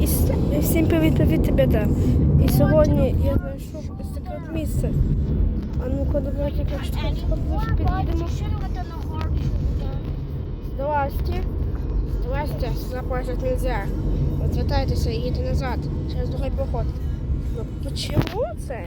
І всім привіт, привіт, ребята. І сьогодні я знайшов ось таке от місце. А ну-ка, давайте якось поближче підійдемо. Здрасте. Здрасте, запрашивать нельзя. Возвертайтеся і їдьте назад. Через другий проход. Ну, почему це?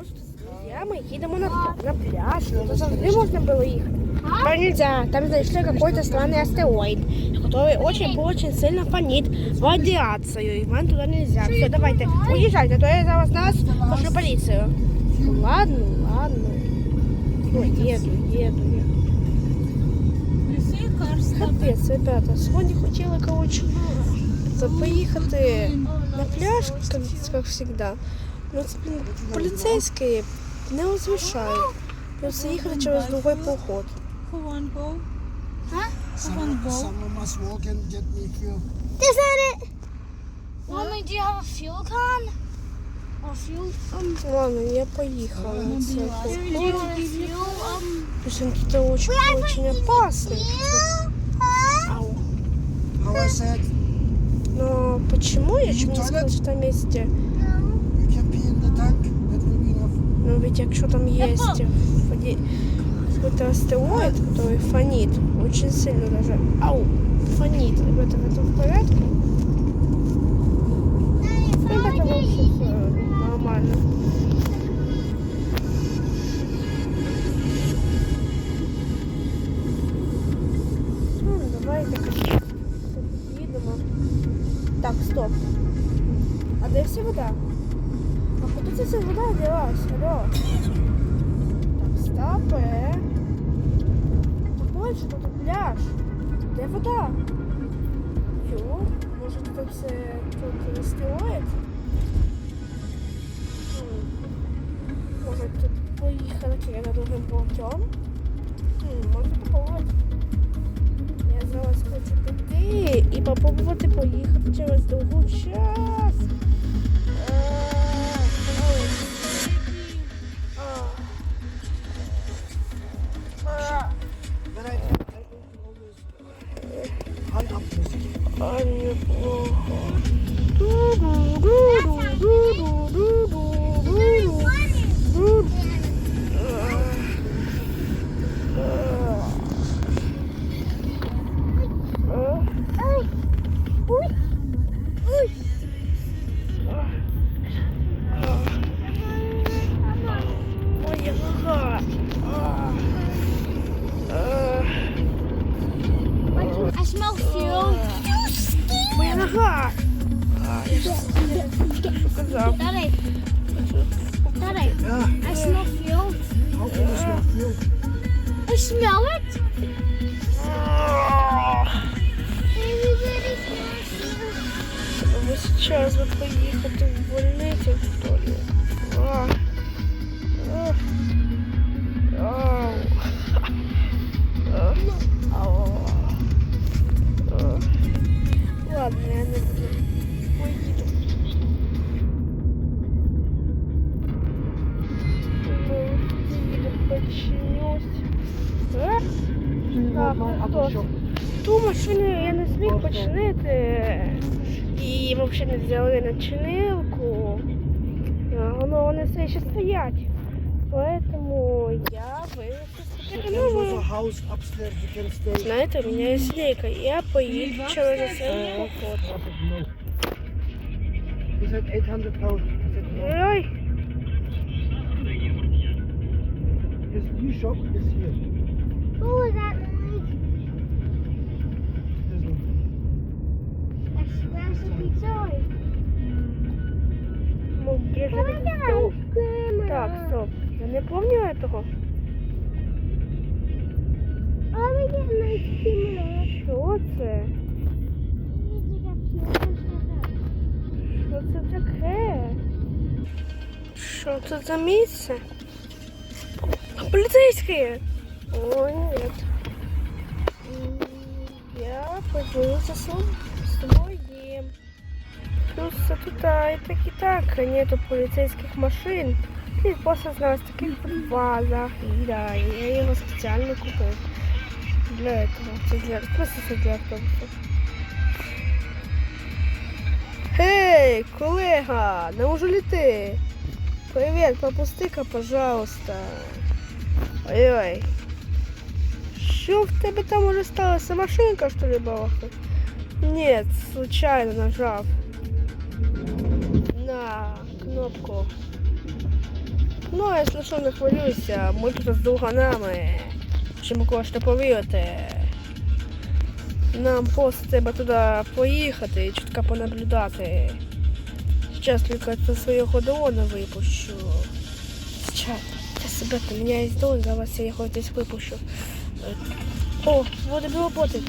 Ось з друзьями їдемо на, на пляж. Ну, завжди можна було їхати. Но нельзя. Там нашли какой-то странный астероид, который очень-очень сильно фонит радиацию. И вам туда нельзя. Все, давайте, уезжайте, а то я зараз нас пошлю полицию. Ладно, ладно. Ну, еду, еду я. Капець, ребята, сьогодні хотіли, коротше, це поїхати на пляж, як, як завжди. Ну, це, блін, поліцейські не розрішають. Просто їхати через другий проход. who won't go? Huh? Someone, go? someone must walk and get me fuel. Is that it? What? Mommy, do you have a fuel can? Or fuel? Um, Ладно, я поехала. Причем какие-то очень, очень опасные. Но почему я чему сказала, что там есть? Ну ведь что там есть в какой-то астероид, который фонит, очень сильно даже. Ау, фонит. Ребята, это в порядке? Ребята, вообще все нормально. Ну, давайте їдемо. Так, стоп. А де вся вода? А куди ця вся вода ділась? Алло. Так, стопе. Де вода? Йо, може тут все тут? Хм. Може тут поїхати на другим путем? Можна попробувати. Я зараз хочу піти і попробувати поїхати через другу час. Anne po. Ха! Я же сказал. Повторяй. Повторяй. I smell field. How can you smell field? I smell it. Вы сейчас вот поехали в больницу, что ли? починять. Ту машину я не зміг починити. І взагалі не взяли начинилку. Воно ну, вони все ще стоять. Поэтому я вирішила. Знаєте, у мене є лейка. Я поїду через поход. Ой! Ну где же это? Так, стоп. Я не помню этого. Що це? Що це таке? Що це за місце? Поліцейські! О, нет. Я за соб- своим. Плюс тут а, и так и так нету полицейских машин. И просто знаю, таких базах. И да, я его специально купил. Для этого. Для, просто для автобусов. Эй, колега, неужели Привет, попусти-ка, пожалуйста. Ой-ой. Що в тебе там уже сталося? Машинка, что ли, бабахает? Нет, случайно нажав. На кнопку. Ну, якщо що, не хвилюйся, ми тут з друганами. Чому кошти повірити. Нам просто треба туди поїхати і чутка понаблюдати. Сейчас тільки це свого дрона випущу. Сейчас, себе у меня есть дрон, зараз я його десь випущу. Е, О, вот і роботи.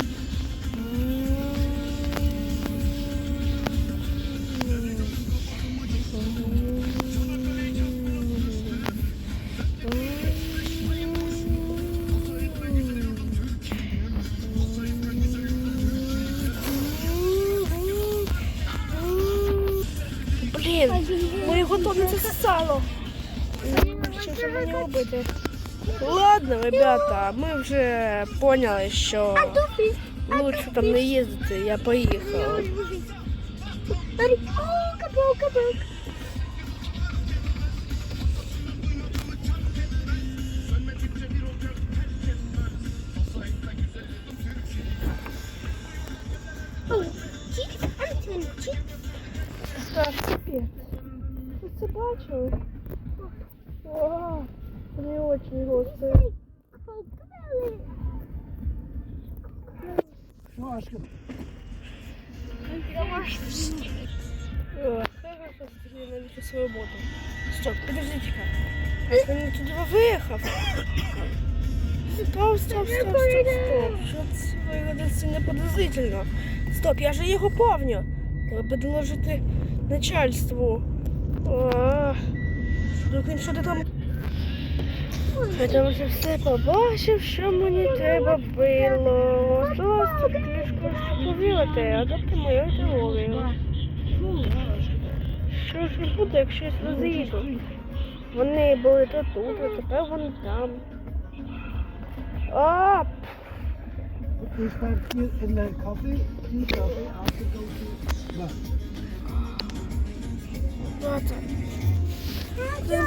Блін, ми його то не засало. Що ж мені робити? Ладно, ребята, ми вже поняли, що лучше там не їздити, я поїхав. Так, капець. Ви це О, не очень гостро. Шашка. О, хорошо, свою роботу. Стоп, подождите-ка. Він не туди виїхав. Стоп, стоп, стоп, стоп, стоп. Що це виглядає сильно. Стоп, я же його помню. Треба доложити начальству. А, Вдруг він що то там. Я там вже все побачив, що мені треба було. Тут трішки повірити, а тобто мою теорію. Що ж не буде, якщо я сюди? Вони були то тут, а тепер вони там. А, We Ben